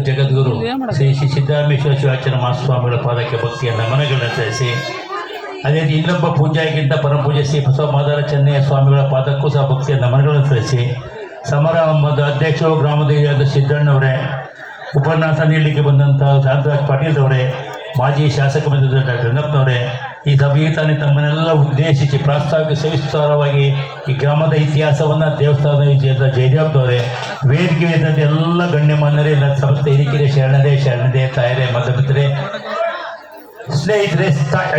ಜಗದ್ಗುರು ಶ್ರೀ ಶ್ರೀ ಸಿದ್ದರಾಮೇಶ್ವರ ಶಿವಾಚಾರ್ಯ ಮಹಾಸ್ವಾಮಿಗಳ ಪಾದಕ್ಕೆ ಭಕ್ತಿಯನ್ನು ನಮನಗಳನ್ನು ಸಲ್ಲಿಸಿ ಅದೇ ರೀತಿ ಇನ್ನೊಬ್ಬ ಪೂಜಾಗಿಂತ ಪರಮ ಪೂಜೆ ಶ್ರೀ ಬಸವ ಮಾದಾರ ಚೆನ್ನಯ್ಯ ಸ್ವಾಮಿಗಳ ಪಾದಕ್ಕೂ ಸಹ ಭಕ್ತಿಯ ನಮನಗಳನ್ನು ಸಲ್ಲಿಸಿ ಸಮಾರಂಭದ ಅಧ್ಯಕ್ಷರು ಗ್ರಾಮದೇವಿಯಾದ ಸಿದ್ದಣ್ಣವರೇ ಉಪನ್ಯಾಸ ನೀಡಲಿಕ್ಕೆ ಬಂದಂಥ ಶಾಂತರಾಜ್ ಪಾಟೀಲ್ ಅವರೇ ಮಾಜಿ ಶಾಸಕ ಬಂದಿದ್ದ ಡಾಕ್ಟರ್ ರಂಗಪ್ಪನವರೇ ಈ ಸಭೆಯಲ್ಲಿ ತಮ್ಮನ್ನೆಲ್ಲ ಉದ್ದೇಶಿಸಿ ಪ್ರಾಸ್ತಾವಿಕ ಸವಿಸ್ತಾರವಾಗಿ ಈ ಗ್ರಾಮದ ಇತಿಹಾಸವನ್ನು ದೇವಸ್ಥಾನದ ವಿಜಯದ ಜಯದೇವ್ನವರೇ ವೇದಿಕೆ ಇದ್ದಂತೆ ಎಲ್ಲ ಗಣ್ಯಮಾನ್ಯರೇ, ಎಲ್ಲ ಸಂಸ್ಥೆ ಹಿರಿಕಿರೆ ಶರಣರೇ ಶರಣರೇ ತಾಯರೇ ಮತಮಿತ್ರರೇ ಸ್ನೇಹಿತರೆ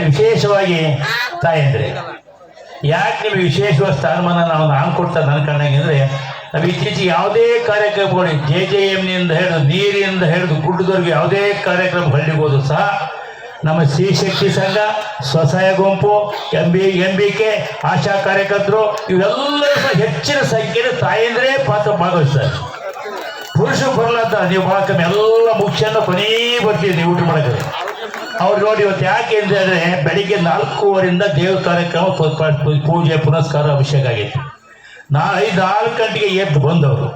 ವಿಶೇಷವಾಗಿ ತಾಯಂದ್ರೆ, ಯಾಕೆ ನಿಮಗೆ ವಿಶೇಷವಾದ ಸ್ಥಾನಮಾನ ನಾವು ನಾನು ಕೊಡ್ತಾ ನನ್ನ ಕಣ್ಣಾಗೆ ಅಂದರೆ ನಾವು ಇತ್ತೀಚೆಗೆ ಯಾವುದೇ ಕಾರ್ಯಕ್ರಮಗಳು ಜೆ ಜೆ ಎಮ್ನಿಂದ ಹಿಡಿದು ನೀರಿನಿಂದ ಹಿಡಿದು ಗುಡ್ಡದವರೆಗೆ ಯಾವುದೇ ಕಾರ್ಯಕ್ರಮ ಹಳ್ಳಿಗೋದು ಸಹ ನಮ್ಮ ಸ್ತ್ರೀ ಶಕ್ತಿ ಸಂಘ, ಸ್ವಸಹಾಯ ಗುಂಪು M B M B K ASHA ಕಾರ್ಯಕರ್ತರು, ಇವೆಲ್ಲರೂ ಸಹ ಹೆಚ್ಚಿನ ಸಂಖ್ಯೆಯಲ್ಲಿ ತಾಯಂದ್ರೇ ಪಾತ್ರ ಭಾಗವಹಿಸ್ತಾರೆ. ಪುರುಷರು ಬರಲಾದ ನೀವು ಭಾಳ ಕಮ್ಮಿ ಎಲ್ಲ ಮುಖ್ಯನ ಕೊನೇ ಬರ್ತೀವಿ ನೀವು ಊಟ ಮಾಡಿದ್ರೆ ಅವ್ರು ನೋಡಿ ಇವತ್ತು ಯಾಕೆ ಅಂದರೆ ಬೆಳಿಗ್ಗೆ ನಾಲ್ಕೂವರೆಯಿಂದ ದೇವ್ರ ಕಾರ್ಯಕ್ರಮ ಪೂಜೆ, ಪುನಸ್ಕಾರ, ಅಭಿಷೇಕ ಆಗೈತೆ ನಾ ಐದು ನಾಲ್ಕು ಗಂಟೆಗೆ ಎದ್ದು ಬಂದವರು.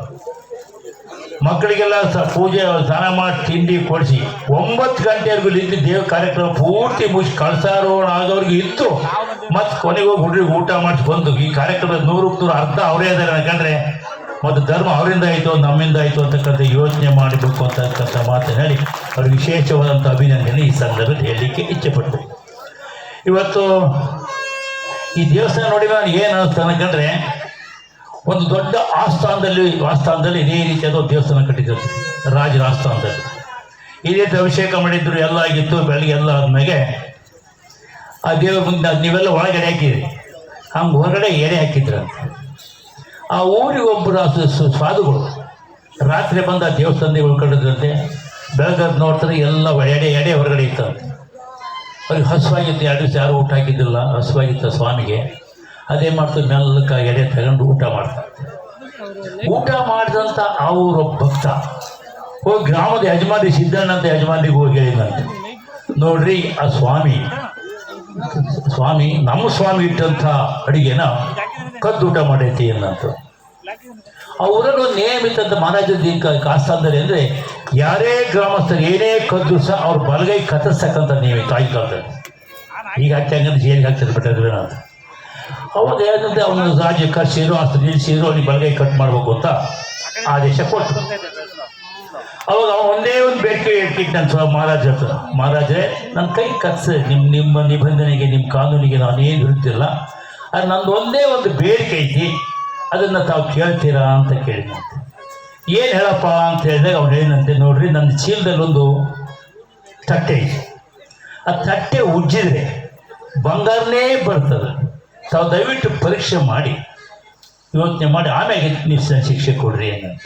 ಮಕ್ಕಳಿಗೆಲ್ಲ ಸ ಪೂಜೆ, ಸ್ನಾನ ಮಾಡಿ ತಿಂಡಿ ಕೊಡಿಸಿ ಒಂಬತ್ತು ಗಂಟೆವರೆಗೂ ನಿಂತು ದೇವ ಕಾರ್ಯಕ್ರಮ ಪೂರ್ತಿ ಮುಗಿಸಿ ಕಳ್ಸಾರೋಣ ಆದವ್ರಿಗೆ ಇತ್ತು. ಮತ್ತು ಕೊನೆಗೆ ಹೋಗಿ ಹುಡುಗರಿಗೆ ಊಟ ಮಾಡಿಸಿ ಬಂದು. ಈ ಕಾರ್ಯಕ್ರಮದ ನೂರು ನೂರು ಅರ್ಧ ಅವರೇ ಇದ್ದಾರೆ ಯಾಕಂದರೆ ಮತ್ತು ಧರ್ಮ ಅವರಿಂದ ಆಯಿತು, ನಮ್ಮಿಂದ ಆಯಿತು ಅಂತಕ್ಕಂಥ ಯೋಚನೆ ಮಾಡಬೇಕು ಅಂತಕ್ಕಂಥ ಮಾತನ್ನು ಹೇಳಿ ಅವ್ರಿಗೆ ವಿಶೇಷವಾದಂಥ ಅಭಿನಂದನೆ ಈ ಸಂದರ್ಭದಲ್ಲಿ ಹೇಳಲಿಕ್ಕೆ ಇಚ್ಛೆಪಟ್ಟು. ಇವತ್ತು ಈ ದೇವಸ್ಥಾನ ನೋಡಿ ನಾನು ಏನು ಅನ್ನಿಸ್ತಾನೆ ಅನ್ಕೊಂಡ್ರೆ ಒಂದು ದೊಡ್ಡ ಆಸ್ಥಾನದಲ್ಲಿ ಆಸ್ಥಾನದಲ್ಲಿ ಇದೇ ರೀತಿಯಾದ ದೇವಸ್ಥಾನ ಕಟ್ಟಿದ್ದರು ರಾಜರ ಆಸ್ಥಾನದಲ್ಲಿ ಈ ರೀತಿ ಅಭಿಷೇಕ ಮಾಡಿದ್ರು, ಎಲ್ಲ ಆಗಿತ್ತು, ಬೆಳಗ್ಗೆ ಎಲ್ಲ ಆದ್ಮೇಲೆ ಆ ದೇವ್ರ ಮುಂದೆ ನೀವೆಲ್ಲ ಒಳಗಡೆ ಹಾಕಿದ್ರಿ ಹಂಗೆ ಹೊರಗಡೆ ಎಡೆ ಹಾಕಿದ್ರು ಆ ಊರಿಗೆ ಒಬ್ಬರು ಸ್ವಾದುಗಳು ರಾತ್ರಿ ಬಂದ ದೇವಸ್ಥಾನದಲ್ಲಿ ಉಳ್ಕೊಂಡಿದ್ರಂತೆ ಬೆಳಗ್ಗೆ ನೋಡ್ತಾರೆ ಎಲ್ಲ ಎಡೆ ಎಡೆ ಹೊರಗಡೆ ಇತ್ತಂತೆ ಅವ್ರಿಗೆ ಹಸುವಾಗಿತ್ತು, ಎರಡು ದಿವಸ ಯಾರು ಊಟ ಹಾಕಿದ್ದಿಲ್ಲ, ಹಸುವಾಗಿತ್ತು ಸ್ವಾಮಿಗೆ. ಅದೇ ಮಾಡ್ತಾರೆ, ಮೆಲ್ಲಕ ಎಡೆ ತಗೊಂಡು ಊಟ ಮಾಡ್ತಾರೆ. ಊಟ ಮಾಡಿದಂಥ ಅವರ ಭಕ್ತ, ಹೋಗಿ ಗ್ರಾಮದ ಯಜಮಾನಿ ಸಿದ್ದಣ್ಣ ಅಂತ ಯಜಮಾನಿಗೆ ಹೋಗಿ ಹೇಳಿದಂತೆ ನೋಡ್ರಿ, ಆ ಸ್ವಾಮಿ ಸ್ವಾಮಿ, ನಮ್ಮ ಸ್ವಾಮಿ ಇಟ್ಟಂಥ ಅಡಿಗೆನ ಕದ್ದು ಊಟ ಮಾಡೈತಿ ಅನ್ನಂತ. ಅವರನ್ನು ನಿಯಮಿತ ಮಹಾರಾಜ ಕಾಸ್ತಾಂದರೆ ಅಂದರೆ, ಯಾರೇ ಗ್ರಾಮಸ್ಥರು, ಏನೇ ಕದ್ದು ಸಹ ಅವ್ರ ಬಲಗೈ ಕತ್ತರಿಸ್ತಕ್ಕಂಥ ನಿಯಮಿತ ಆಯ್ತು ಈಗ ಹಾಕಿ ಹಂಗಂದ್ರೆ ಜೈಲಿಗೆ ಹಾಕ್ತಾರೆ ಬಿಟ್ಟಿದ್ರೆ ಅಂತ ಅವಾಗ ಏನಂದ್ರೆ ಅವನು ರಾಜ್ಯ ಕರ್ಸಿದ್ರು ಅಷ್ಟು ನಿಲ್ಲಿಸಿದ್ರು ಅವ್ನಿಗೆ ಬಲಗೈ ಕಟ್ ಮಾಡಬೇಕು ಅಂತ ಆದೇಶ ಕೊಟ್ಟರು ಅವಾಗ ಅವ ಒಂದೇ ಒಂದು ಬೇಡಿಕೆ ಇಟ್ಟಿದ್ದು ನನ್ನ ಮಹಾರಾಜ ಹತ್ರ. ಮಹಾರಾಜರೇ ನನ್ನ ಕೈ ಕತ್ಸ. ನಿಮ್ಮ ನಿಮ್ಮ ನಿಬಂಧನೆಗೆ ನಿಮ್ಮ ಕಾನೂನಿಗೆ ನಾನು ಏನು ಇರುತ್ತಿಲ್ಲ ಅದು ನಂದು ಒಂದೇ ಒಂದು ಬೇಡಿಕೆ ಐತಿ. ಅದನ್ನು ತಾವು ಕೇಳ್ತೀರಾ ಅಂತ ಕೇಳಿದಂತೆ ಏನು ಹೇಳಪ್ಪ ಅಂತ ಹೇಳಿದಾಗ ಅವ್ನು ಏನಂತೆ ನೋಡ್ರಿ, ನನ್ನ ಚೀಲದಲ್ಲಿ ಒಂದು ತಟ್ಟೆ ಐತಿ. ಆ ತಟ್ಟೆ ಉಜ್ಜಿದ್ರೆ ಬಂಗಾರನೇ ಬರ್ತದೆ. ತಾವು ದಯವಿಟ್ಟು ಪರೀಕ್ಷೆ ಮಾಡಿ, ಯೋಚನೆ ಮಾಡಿ, ಆಮೇಲೆ ನೀವು ಶಿಕ್ಷೆ ಕೊಡ್ರಿ ಏನಂತ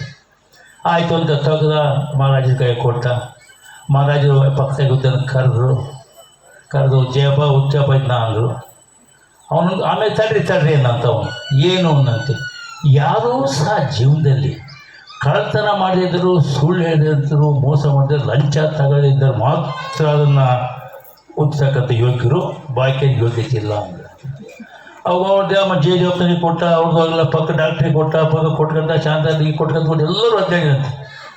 ಆಯಿತು ಅಂತ ತೆಗೆದ ಮಹಾರಾಜರ ಕೈ ಕೊಟ್ಟ ಮಹಾರಾಜರು ಪಕ್ಕ ಗುದ್ದನ್ನು ಕರೆದ್ರು. ಕರೆದು ಜಯಪ ಉಚ್ಚಪ ಇದ್ದ ಅಂದರು. ಅವನು, ಆಮೇಲೆ ತಡ್ರಿ ತಡ್ರಿ ಅಂತ ಅವನು. ಏನು ಅನ್ನಂತೆ? ಯಾರೂ ಸಹ ಜೀವನದಲ್ಲಿ ಕಳ್ಳತನ ಮಾಡಿದ್ರು ಸುಳ್ಳು ಹೇಳಿದ್ರು ಮೋಸ ಮಾಡಿದ್ರು ಲಂಚ ತಗೊಳ್ಳಿದ್ದರು ಮಾತ್ರ ಅದನ್ನು ಉತ್ತಕ್ಕಂಥ ಯೋಗ್ಯರು ಬಾಯ್ಕೆ ಯೋಗ್ಯತೆ ಇಲ್ಲ ಅಂದ್ರೆ. ಅವ್ರದ್ದು ಅಮ್ಮ ಜೆ ದೇವಸ್ಥಾನಿಗೆ ಕೊಟ್ಟ ಅವ್ರದ್ದು ಪಕ್ಕ ಡಾಕ್ಟ್ರಿಗೆ ಕೊಟ್ಟ, ಪಕ್ಕ ಕೊಟ್ಕಂತ ಶಾಂತಿಗೆ ಕೊಟ್ಕಂತ ಕೊಟ್ಟು ಎಲ್ಲರೂ ಪೂರ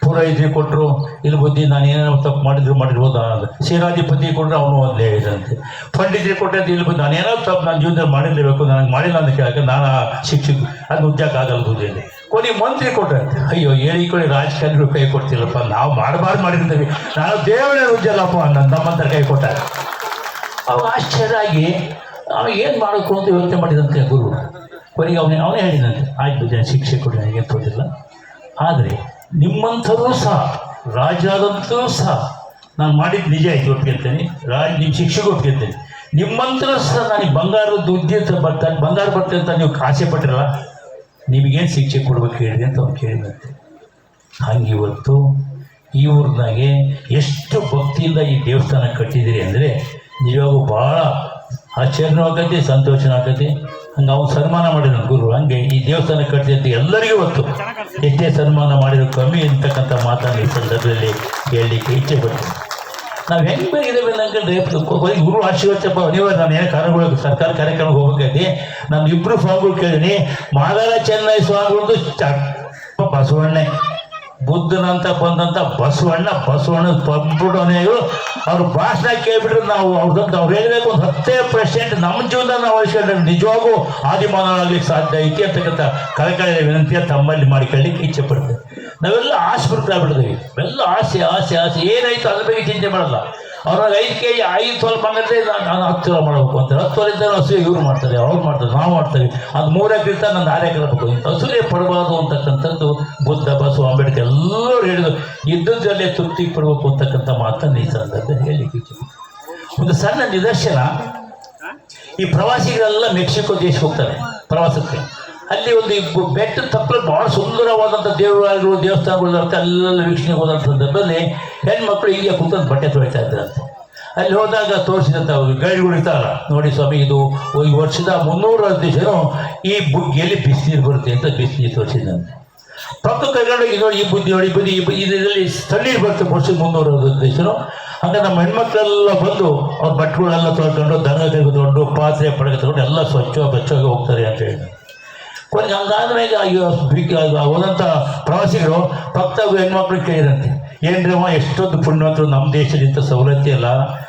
ಪುರೋಹಿತರಿಗೆ ಕೊಟ್ಟರು ಇಲ್ಲಿ ಬುದ್ಧಿ, ನಾನು ಏನೇನೋ ತಪ್ಪು ಮಾಡಿದ್ರು, ಮಾಡಿರ್ಬೋದು ಅನ್ನೋದು ಸೇನಾಧಿಪತಿ ಕೊಟ್ಟರೆ ಅವನು ಒಂದೇ ಇದಂತೆ ಪಂಡಿತರಿಗೆ ಕೊಟ್ಟಂತೆ ಇಲ್ಲಿ ಬಂದು ಏನೋ ತಪ್ಪು, ನಾನು ಜೀವನದಲ್ಲಿ ಮಾಡಿರಲೇಬೇಕು, ನನಗೆ ಮಾಡಿಲ್ಲ ಅಂತ ಕೇಳಕ್ಕೆ ನಾನು ಆ ಶಿಕ್ಷಕ, ಅದು ಉಜ್ಜಕ್ಕಾಗಲ್ಲ ಬುದ್ಧಿಯಲ್ಲಿ ಕೊನೆ ಮಂತ್ರಿ ಕೊಟ್ಟ ಅಯ್ಯೋ, ಹೇಳಿ ಕೊಡಿ ರಾಜಕಾರಣಿಗಳು ಕೈ ಕೊಡ್ತಿಲ್ಲಪ್ಪ, ನಾವು ಮಾಡಬಾರ್ದು ಮಾಡಿರ್ತೀವಿ. ನಾನು ದೇವರೇ ಉಜ್ಜಲ್ಲಪ್ಪ ನನ್ನ ನಮ್ಮಂತರ ಕೈ ಕೊಟ್ಟಾರೆ. ಅವ ಆಶ್ಚರ್ಯ ಆಗಿ ಅವ ಏನು ಮಾಡಬೇಕು ಅಂತ ಯೋಚನೆ ಮಾಡಿದಂತೆ ಗುರು. ಕೊನೆಗೆ ಅವನೇ ಅವನೇ ಹೇಳಿದಂತೆ, ಆಯ್ತು ಜನ ಶಿಕ್ಷೆ ಕೊಡಿ, ನನಗೆ ತೋದಿಲ್ಲ ಆದರೆ ನಿಮ್ಮಂಥರೂ ಸಹ, ರಾಜಾದಂತೂ ಸಹ, ನಾನು ಮಾಡಿದ್ದು ನಿಜ ಆಯ್ತು ಒಪ್ಪಿಗೆಂತೇನೆ ರಾಜ ನಿಮ್ಮ ಶಿಕ್ಷೆಗೆ ಒಪ್ಪಿಗೆಂತೇನೆ ನಿಮ್ಮಂತರ ಸಹ ನನಗೆ ಬಂಗಾರದ ಉದ್ಯ ಬರ್ತಾರೆ ಬಂಗಾರ ಬರ್ತದೆ ಅಂತ ನೀವು ಆಸೆ ಪಟ್ಟಿರಲ್ಲ, ನಿಮಗೇನು ಶಿಕ್ಷೆ ಕೊಡ್ಬೇಕು ಹೇಳಿದೆ ಅಂತ ಅವ್ನು ಕೇಳಿದಂತೆ. ಹಂಗೆ ಇವತ್ತು ಈ ಊರಿನಾಗೆ ಎಷ್ಟು ಭಕ್ತಿಯಿಂದ ಈ ದೇವಸ್ಥಾನ ಕಟ್ಟಿದ್ದೀರಿ ಅಂದರೆ ನಿಜವಾಗೂ ಭಾಳ ಆಶ್ಚರ್ಯನೂ ಆಗತಿ ಸಂತೋಷನೂ ಆಗತಿ ಹಂಗೆ ಅವ್ನು ಸನ್ಮಾನ ಮಾಡಿದ ಗುರು. ಹಂಗೆ ಈ ದೇವಸ್ಥಾನ ಕಟ್ಟಿದಂತೆ ಎಲ್ಲರಿಗೂ ಗೊತ್ತು. ಎಷ್ಟೇ ಸನ್ಮಾನ ಮಾಡಿದ್ರು ಕಮ್ಮಿ ಅಂತಕ್ಕಂಥ ಮಾತನ್ನು ಈ ಸಂದರ್ಭದಲ್ಲಿ ಹೇಳಲಿಕ್ಕೆ ಇಚ್ಛೆ ಪಡ್ತೀನಿ. ನಾವು ಹೆಂಗೆ ಬೇಕಿದ್ದೇವೆ ಕೊನೆಗೆ ಗುರು ಆಶೀರ್ವಚಪ್ಪ, ನೀವು ನಾನು ಏನು ಕಾರ್ಯಗಳು ಸರ್ಕಾರ ಕಾರ್ಯಕ್ರಮಕ್ಕೆ ಹೋಗ್ಬೇಕಾಗಿ ನಾನು ಇಬ್ಬರು ಸ್ವಾಮಿಗಳು ಕೇಳಿನಿ ಮಾದಾರ ಚೆನ್ನೈ ಸ್ವಾಮಿಗಳದ್ದು ಬಸವಣ್ಣೆ. ಬುದ್ಧನಂತ ಬಂದಂತ ಬಸವಣ್ಣ ಬಸವಣ್ಣ ಬಂದ್ಬಿಡೋನೇ ಅವ್ರ ಭಾಷಣ ಕೇಳ್ಬಿಟ್ರೆ ನಾವು ಅವ್ರದ್ದಂತ ಅವ್ರು ಹೇಳಬೇಕು ಒಂದು ಹತ್ತೇ ಪರ್ಸೆಂಟ್ ನಮ್ಮ ಜೀವನ ಅವಶ್ಯಕತೆ ನಿಜವಾಗೂ ಸಾಧ್ಯ ಐತಿ ಅಂತಕ್ಕಂಥ ಕಳಕಳಿಯ ವಿನಂತಿಯ ತಮ್ಮಲ್ಲಿ ಮಾಡಿಕೊಳ್ಳಿಕ್ಕೆ ಇಚ್ಛೆ ಪಡ್ತೇವೆ ನಾವೆಲ್ಲ ಆಸ್ಪೃತರಾಗ್ಬಿಡ್ತೀವಿ ಎಲ್ಲ ಆಸೆ ಆಸೆ ಆಸೆ. ಏನಾಯ್ತು ಅದ್ರ ಬಗ್ಗೆ ಚಿಂತೆ ಮಾಡಲ್ಲ. ಅವ್ರಾಗ ಐದು ಕೆ ಜಿ, ಐದು ತೊಲೆ ಬಂಗಂದ್ರೆ ನಾನು ಹತ್ತು ತೊಲೆ ಮಾಡಬೇಕು ಅಂತ ಹತ್ತು ತೊಲೆ ಇದ್ದರೆ ಹಸು ಇವ್ರು ಮಾಡ್ತಾರೆ, ಅವ್ರು ಮಾಡ್ತಾರೆ, ನಾವು ಮಾಡ್ತೀವಿ. ಅದು ಮೂರೇ ಕಿರ್ತ ನಾನು ಆರು ಎಕರೆ ಬೇಕು ಇಂಥ ಹಸುರೇ ಪಡಬಾರ್ದು ಅಂತಕ್ಕಂಥದ್ದು ಬುದ್ಧ, ಬಸವ, ಅಂಬೇಡ್ಕರ್ ಎಲ್ಲರೂ ಹೇಳಿದ್ರು. ಇದ್ದದ್ದಲ್ಲೇ ತೃಪ್ತಿ ಪಡಬೇಕು ಅಂತಕ್ಕಂಥ ಮಾತನ್ನು ಈ ಸಂದರ್ಭ ಇಚ್ಛೆ ಒಂದು ಸಣ್ಣ ನಿದರ್ಶನ. ಈ ಪ್ರವಾಸಿಗರೆಲ್ಲ ಮೆಕ್ಸಿಕೋ ದೇಶ ಹೋಗ್ತಾರೆ ಪ್ರವಾಸಕ್ಕೆ. ಅಲ್ಲಿ ಒಂದು ಬೆಟ್ಟ ತಪ್ಪಲು ಬಹಳ ಸುಂದರವಾದಂಥ ದೇವರಾಗಿರುವ ದೇವಸ್ಥಾನಗಳು ಎಲ್ಲ ವೀಕ್ಷಣೆಗೆ ಹೋದಂಥ ಸಂದರ್ಭದಲ್ಲಿ ಹೆಣ್ಮಕ್ಳು ಹೀಗೆ ಕುಂತಂದು ಬಟ್ಟೆ ತೊಳಿತಾ ಇದ್ದಾರಂತೆ. ಅಲ್ಲಿ ಹೋದಾಗ ತೋರಿಸಿದಂಥ ಗೈಡ್ಗಳು ನೋಡಿ ಸ್ವಾಮಿ, ಇದು ಈ ವರ್ಷದ ಮುನ್ನೂರ ದಿವಸ ಈ ಬುಗ್ಗಿಯಲ್ಲಿ ಬಿಸಿನೀರು ಬರುತ್ತೆ ಅಂತ ಬಿಸಿನೀರು ತೋರಿಸಿದಂತೆ ಪಕ್ಕ ಕೈಗೊಂಡು ಇದು ಈ ಬುದ್ಧಿ ನೋಡಿ ಬುದ್ಧಿ ಇದರಲ್ಲಿ ತಣ್ಣೀರು ಬರುತ್ತೆ ವರ್ಷದ ಮುನ್ನೂರ ದೇಶನು ಹಾಗೆ ನಮ್ಮ ಹೆಣ್ಮಕ್ಳೆಲ್ಲ ಬಂದು ಅವ್ರ ಬಟ್ಟೆಗಳೆಲ್ಲ ತೊಳ್ಕೊಂಡು ದನ ತೆಗೆದುಕೊಂಡು ಪಾತ್ರೆ ಪಡೆಗೆ ತಗೊಂಡು ಎಲ್ಲ ಸ್ವಚ್ಛ ಬಚ್ಚವಾಗಿ ಹೋಗ್ತಾರೆ ಅಂತ ಹೇಳಿ ಕೊನೆಗೆ ಹಂಗಾದ್ಮೇಲೆ ಹೋದಂಥ ಪ್ರವಾಸಿಗರು ಭಕ್ತ ಹೆಣ್ಮಕ್ಳು ಕೇಳಿದಂತೆ ಏನ್ರಮ್ಮ ಎಷ್ಟೊಂದು ಪುಣ್ಯವಂತರು ನಮ್ಮ ದೇಶದಿಂದ ಸವಲತ್ತಿ ಅಲ್ಲ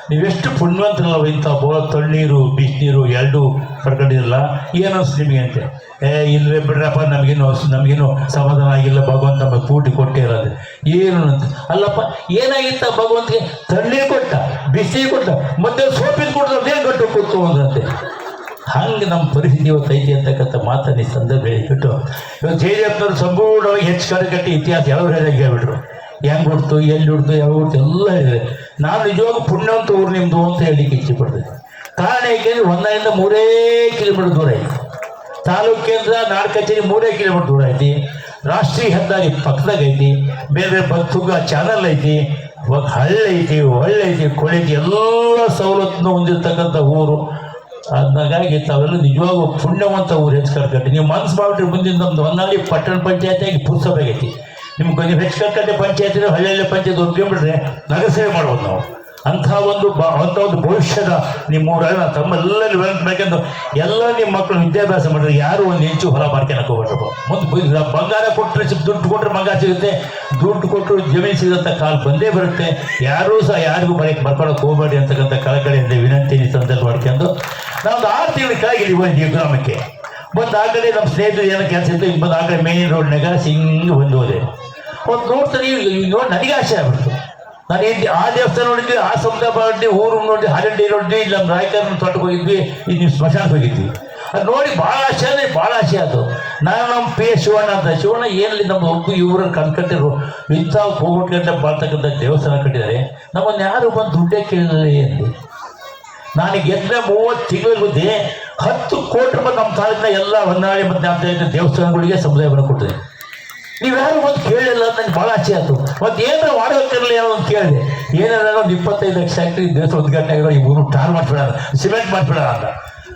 ನೀವೆಷ್ಟು ಪುಣ್ಯವಂತರಲ್ಲ, ಇಂಥ ಬೋ ತಣ್ಣೀರು ಬಿಸಿನೀರು ಎರಡು ಪಡ್ಕೊಂಡಿರಲ್ಲ ಏನು ಅನ್ಸ್ತು ನಿಮಗೆ ಅಂತೆ. ಏ ಇಲ್ಲೇ ಬಿಡ್ರಪ್ಪ, ನಮಗೇನು ನಮಗೇನು ಸಮಾಧಾನ ಆಗಿಲ್ಲ, ಭಗವಂತ ನಮಗೆ ಕೂಟಿ ಕೊಟ್ಟೇ ಇರೋದು. ಏನು ಅಂತ. ಅಲ್ಲಪ್ಪ, ಏನಾಗಿತ್ತ ಭಗವಂತಗೆ ತಣ್ಣೀರು ಕೊಟ್ಟ, ಬಿಸಿ ಕೊಟ್ಟ, ಮತ್ತೆ ಸೋಪಿನ ಕೊಟ್ಟರೆ ಏನು ಕೊಟ್ಟು ಕೂತು ಅಂದಂತೆ ಹಂಗೆ ನಮ್ಮ ಪರಿಸ್ಥಿತಿ ಇವತ್ತು ಐತಿ ಅಂತಕ್ಕಂಥ ಮಾತನ್ನು ಈ ಸಂದರ್ಭ ಹೇಳಿಬಿಟ್ಟು, ಇವತ್ತು ಜೆ ಸಂಪೂರ್ಣವಾಗಿ ಹೆಚ್ಚು ಕಡೆ ಕಟ್ಟಿ ಇತಿಹಾಸ ಯಾವ ಹೇಳಿದಾಗ ಹೇಳ್ಬಿಟ್ರು. ಹೆಂಗೆ ಹುಡ್ತು ಎಲ್ಲಿ ಹುಡ್ತು ಯಾವ ಹುಡ್ತು ಎಲ್ಲ ಹೇಳಿದೆ ನಾನು ನಿಜವಾಗ ಪುಣ್ಯವಂತ ಊರು ನಿಮ್ಮದು ಅಂತ ಹೇಳಲಿಕ್ಕೆ ಇಚ್ಛೆ ಪಡ್ತೀನಿ. ಕಾರಣ ಏಕೆಂದರೆ ಒಂದರಿಂದ ಮೂರೇ ಕಿಲೋಮೀಟರ್ ದೂರ ಐತಿ. ತಾಲೂಕು ಕೇಂದ್ರ ನಾಡ್ ಕಚೇರಿ ಮೂರೇ ಕಿಲೋಮೀಟರ್ ದೂರ ಐತಿ. ರಾಷ್ಟ್ರೀಯ ಹೆದ್ದಾರಿ ಪಕ್ಕದಾಗ ಐತಿ. ಬೇರೆ ಬೇರೆ ಬತ್ತುಗ ಚಾನಲ್ ಐತಿ. ಹಳ್ಳಿ ಐತಿ ಹೊಳ್ಳ ಐತಿ, ಕೊಳೆ ಎಲ್ಲ ಸವಲತ್ತನ್ನು ಹೊಂದಿರತಕ್ಕಂಥ ಊರು. ಅದಕ್ಕಾಗಿ ತಾವೆಲ್ಲ ನಿಜವಾಗೂ ಪುಣ್ಯವಂತ ಊರು ಹೆಚ್ಚು ಕರ್ಕಟ್ಟೆ ನೀವು ಮನ್ಸು ಮಾಡ್ಬಿಟ್ರೆ ಮುಂದಿನ ನಮ್ದು ಹೊನ್ನಾಳಿ ಪಟ್ಟಣ ಪಂಚಾಯತಿಯಾಗಿ ಪುಸ್ತಕ ಆಗೈತಿ ನಿಮ್ಗೆ ನೀವು ಹೆಚ್ಚು ಕರ್ಕಟ್ಟೆ ಹಳ್ಳಿ ಹಳ್ಳಿಯಲ್ಲಿ ಪಂಚಾಯತ್ ಒಪ್ಕೊಂಡ್ಬಿಟ್ರೆ ನಗರಸೇವೆ ಮಾಡ್ಬೋದು ನಾವು. ಅಂಥ ಒಂದು ಬ ಅಂಥ ಒಂದು ಭವಿಷ್ಯದ ನಿಮ್ಮ ಊರಾಗ ತಮ್ಮೆಲ್ಲಲ್ಲಿ ವಿನಂತಿ ಮಾಡ್ಕೊಂಡು ಎಲ್ಲ ನಿಮ್ಮ ಮಕ್ಕಳು ವಿದ್ಯಾಭ್ಯಾಸ ಮಾಡಿದ್ರೆ ಯಾರು ಒಂದು ಹೆಚ್ಚು ಹೊರ ಮಾಡ್ಕೊಳಕ್ಕೆ ಹೋಗ್ಬೇಕು ಮತ್ತು ಬಂಗಾರ ಕೊಟ್ಟರೆ ದುಡ್ಡು ಕೊಟ್ಟರೆ ಬಂಗಾರ ಸಿಗುತ್ತೆ. ದುಡ್ಡು ಕೊಟ್ಟರು ಜಮೀನು ಸಿಗಂತ ಕಾಲ ಬಂದೇ ಬರುತ್ತೆ. ಯಾರೂ ಸಹ ಯಾರಿಗೂ ಬರೆಯಕ್ಕೆ ಬರ್ಕೊಳಕ್ಕೆ ಹೋಗಬೇಡಿ ಅಂತಕ್ಕಂಥ ಕಳಕಳಿಯಿಂದ ವಿನಂತಿ ಸಂದರ್ಭ ಮಾಡ್ಕೊಂಡು ನಾವು ಆರು ತಿಂಗಳ ಕೆಳಗೆ ಇಲ್ಲಿ ಗ್ರಾಮಕ್ಕೆ. ಬಂದು ಆ ನಮ್ಮ ಸ್ನೇಹಿತರು ಏನೋ ಕೆಲಸ ಇತ್ತು ಬಂದು ಆ ಕಡೆ ಮೇನ್ ರೋಡ್ನಾಗ ಸಿಂಗ್ ಬಂದು ಹೋದೆ. ಒಂದು ನೋಡ್ತಾರೆ ನೋಡಿ ನನಗೆ ಆಸೆ ಆಗ್ಬಿಡ್ತು. ನಾನು ಏನು ಆ ದೇವಸ್ಥಾನ ನೋಡಿದ್ವಿ, ಆ ಸಮುದಾಯ ನೋಡಿದ್ವಿ, ಊರು ನೋಡಿದ್ವಿ ಹರಡ್ಡಿ ನೋಡಿದ್ವಿ, ಇಲ್ಲಿ ನಮ್ಮ ರಾಯಕರನ್ನ ತೋಟಕ್ಕೆ ಹೋಗಿದ್ವಿ, ಇಲ್ಲಿ ನೀವು ಸ್ಮಶಾನಕ್ಕೆ ಹೋಗಿದ್ವಿ. ಅದು ನೋಡಿ ಭಾಳ ಆಸೆ ಅಂದರೆ ಭಾಳ ಆಸೆ ಅದು. ನಾನು ನಮ್ಮ ಪಿ ಎಸ್ ಶಿವಣ್ಣ ಅಂತ, ಶಿವಣ್ಣ ಏನಲ್ಲಿ ನಮ್ಮ ಒಬ್ಬ ಇವರು ಕನ್ಕಟ್ಟಿರು ಇಂಥ ಹೋಗ್ಬೇಕಂತ ಬರ್ತಕ್ಕಂಥ ದೇವಸ್ಥಾನ ಕಟ್ಟಿದ್ದಾರೆ. ನಮ್ಮನ್ನು ಯಾರು ಬಂದು ದುಡ್ಡೇ ಕೇಳಿಲ್ಲ ಎಂದು ನಾನು ಗೆದ್ದ ಮೂವತ್ತು ತಿಂಗಳ ಹತ್ತು ಕೋಟಿ ರೂಪಾಯಿ ನಮ್ಮ ತಾಲೂಕಿನ ಎಲ್ಲ ಹೊನ್ನಾಳಿ ಮತ್ತು ನಮ್ಮ ದೇವಸ್ಥಾನಗಳಿಗೆ ಸಮುದಾಯವನ್ನು ಕೊಟ್ಟಿದೆ ನೀವ್ಯಾರು ಮತ್ತೆ ಕೇಳಿಲ್ಲ ಅಂತ ನನಗೆ ಭಾಳ ಆಚೆ ಆಯ್ತು. ಮತ್ತೆ ಏನಾರ ಮಾಡ್ಬೇಕಿರಲಿ ಏನೋ ಅಂತ ಕೇಳಿದೆ. ಏನಾರ ಒಂದು ಇಪ್ಪತ್ತೈದು ಲಕ್ಷ ಫ್ಯಾಕ್ಟ್ರಿ ಉದ್ಘಾಟನೆ ಆಗಿರೋ ಈ ಊರು ಟಾರ್ ಮಾಡಿಬಿಡೋಣ, ಸಿಮೆಂಟ್ ಮಾಡಿಬಿಡೋಣ ಅಂತ.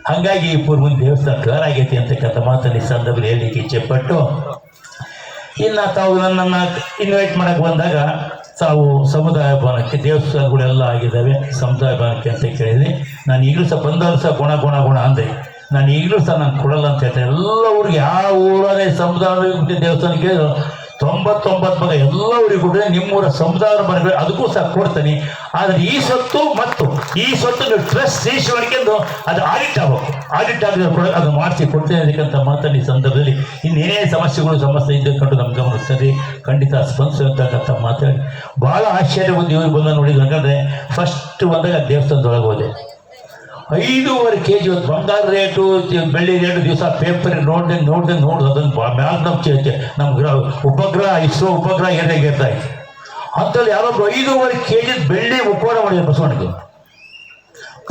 ಹಾಗಾಗಿ ಈ ಪೂರ್ ಮುಂದೆ ದೇವಸ್ಥಾನ ಟಾರ್ ಆಗೈತಿ ಅಂತಕ್ಕಂಥ ಮಾತನ್ನು ಈ ಸಂದರ್ಭದಲ್ಲಿ ಹೇಳಲಿಕ್ಕೆ ಇಚ್ಛೆ ಪಟ್ಟು ಇನ್ನು ತಾವು ನನ್ನನ್ನು ಇನ್ವೈಟ್ ಮಾಡೋಕ್ಕೆ ಬಂದಾಗ ತಾವು ಸಮುದಾಯ ಭವನಕ್ಕೆ, ದೇವಸ್ಥಾನಗಳೆಲ್ಲ ಆಗಿದ್ದಾವೆ, ಸಮುದಾಯ ಭವನಕ್ಕೆ ಅಂತ ಕೇಳಿದ್ರಿ ನಾನು ಈಗಲೂ ಸಹ ಬಂದವರು ಸಹ ಗುಣ ಗುಣ ಗುಣ ಅಂದೆ. ನಾನು ಈಗಲೂ ಸಹ ನಾನು ಕೊಡಲ್ಲ ಅಂತ ಹೇಳ್ತೇನೆ. ಎಲ್ಲ ಊರಿಗೆ, ಯಾವ ಊರೇ ಸಮುದಾಯ ದೇವಸ್ಥಾನಕ್ಕೆ ತೊಂಬತ್ತೊಂಬತ್ತು ಭಾಗ ಎಲ್ಲ ಊರಿಗೆ ಕೊಟ್ಟರೆ ನಿಮ್ಮೂರ ಸಮುದಾಯ ಮನೆಗಳು ಅದಕ್ಕೂ ಸಹ ಕೊಡ್ತೀನಿ. ಆದರೆ ಈ ಸೊತ್ತು ಮತ್ತು ಈ ಸೊತ್ತು ನೀವು ಟ್ರಸ್ಟ್ ರಿಜಿಸ್ಟರ್ ಮಾಡ್ಕೊಂಡು ಅದು ಆಡಿಟ್ ಆಗಬೇಕು. ಆಡಿಟ್ ಆಗಿದ್ರೆ ಕೂಡ ಅದು ಮಾಡಿಸಿ ಕೊಡ್ತೇನೆ ಅದಕ್ಕಂತ ಮಾತಾಡಿ ಈ ಸಂದರ್ಭದಲ್ಲಿ ಇನ್ನೇನೇ ಸಮಸ್ಯೆಗಳು ಸಮಸ್ಯೆ ಇದ್ದ ಕಂಡು ನಮ್ಮ ಗಮನಿಸ್ತದೆ ಖಂಡಿತ ಸ್ಪಂದಿಸತಕ್ಕಂಥ ಮಾತಾಡಿ. ಭಾಳ ಆಶ್ಚರ್ಯ ಒಂದು ಇವರು ಬಂದ ನೋಡಿದ್ರು ಫಸ್ಟ್ ಬಂದಾಗ ದೇವಸ್ಥಾನದೊಳಗೆ ಹೋದೆ. ಐದೂವರೆ ಕೆ ಜಿ ಒಂದು ಬಂಗಾರ ರೇಟು ಬೆಳ್ಳಿ ರೇಟು ದಿವಸ ಪೇಪರ್ ನೋಡ್ದೆ ನೋಡ್ದಂಗೆ ನೋಡೋದು, ಅದನ್ನು ಮ್ಯಾಲ ನಮ್ಮ ನಮ್ಮ ಗ್ರಹ ಉಪಗ್ರಹ, ಇಸ್ರೋ ಉಪಗ್ರಹ ಏನಾಗಿ ಇರ್ತಾ ಇತ್ತು ಅಂತಲ್ಲಿ ಯಾರೊಬ್ಬರು ಐದೂವರೆ ಕೆ ಜಿ ಬೆಳ್ಳಿ ಉಪಹಾರ ಮಾಡಿದ್ರು ಬಸವಣ್ಣಿಗೆ.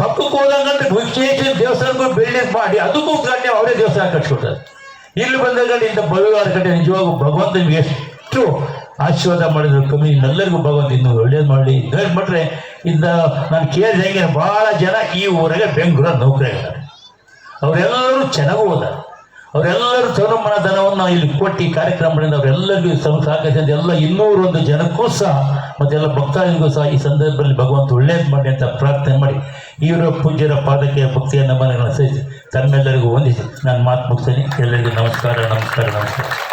ಪಕ್ಕಕ್ಕೆ ಹೋದಂಗಂದ್ರೆ ವಿಶೇಷ ದೇವಸ್ಥಾನಕ್ಕೂ ಬೆಳ್ಳಿ ಮಾಡಿ, ಅದಕ್ಕೂ ಗಣ್ಯ ಅವರೇ ದೇವಸ್ಥಾನ ಕಟ್ಸ್ಕೊಡ್ತಾರೆ ಇಲ್ಲಿ ಬಂದಾಗ ಇಂಥ ಭವ್ಯವಾದ ಕಟ್ಟೆ ನಿಜವಾಗೂ ಭಗವಂತ ನಿಮ್ಗೆ ಎಷ್ಟು ಆಶೀರ್ವಾದ ಮಾಡಿದ್ರು ಕಮ್ಮಿ ಎಲ್ಲರಿಗೂ ಭಗವಂತ ಇನ್ನು ಒಳ್ಳೇದು ಮಾಡಲಿ. ಹೇಳ್ಬಿಟ್ರೆ ಇಂದ ನಾನು ಕೇಳಿದ ಹೆಂಗೆ ಭಾಳ ಜನ ಈ ಊರಾಗೆ ನೌಕರಿ ನೌಕರಿಯಾಗಿದ್ದಾರೆ ಅವರೆಲ್ಲರೂ ಚೆನ್ನಾಗೂ ಹೋದಾರೆ ಅವರೆಲ್ಲರೂ ತನುಮನ ಧನವನ್ನು ಇಲ್ಲಿ ಕೊಟ್ಟು ಕಾರ್ಯಕ್ರಮಗಳಿಂದ ಅವರೆಲ್ಲರಿಗೂ ಸಹಕರಿಸಿದ ಎಲ್ಲ ಇನ್ನೂರೊಂದು ಜನಕ್ಕೂ ಸಹ, ಮತ್ತೆಲ್ಲ ಭಕ್ತಾದಿಗೂ ಸಹ ಈ ಸಂದರ್ಭದಲ್ಲಿ ಭಗವಂತ ಒಳ್ಳೇದು ಮಾಡಿ ಅಂತ ಪ್ರಾರ್ಥನೆ ಮಾಡಿ. ಇವರ ಪೂಜ್ಯರ ಪಾದಕ್ಕೆ ಭಕ್ತಿಯ ನಮನಗಳನ್ನು ಸಹಿಸಿ ತಮ್ಮೆಲ್ಲರಿಗೂ ಹೊಂದಿಸಿ ನಾನು ಮಾತು ಮುಗಿಸ್ತೀನಿ. ಎಲ್ಲರಿಗೂ ನಮಸ್ಕಾರ ನಮಸ್ಕಾರ ನಮಸ್ಕಾರ.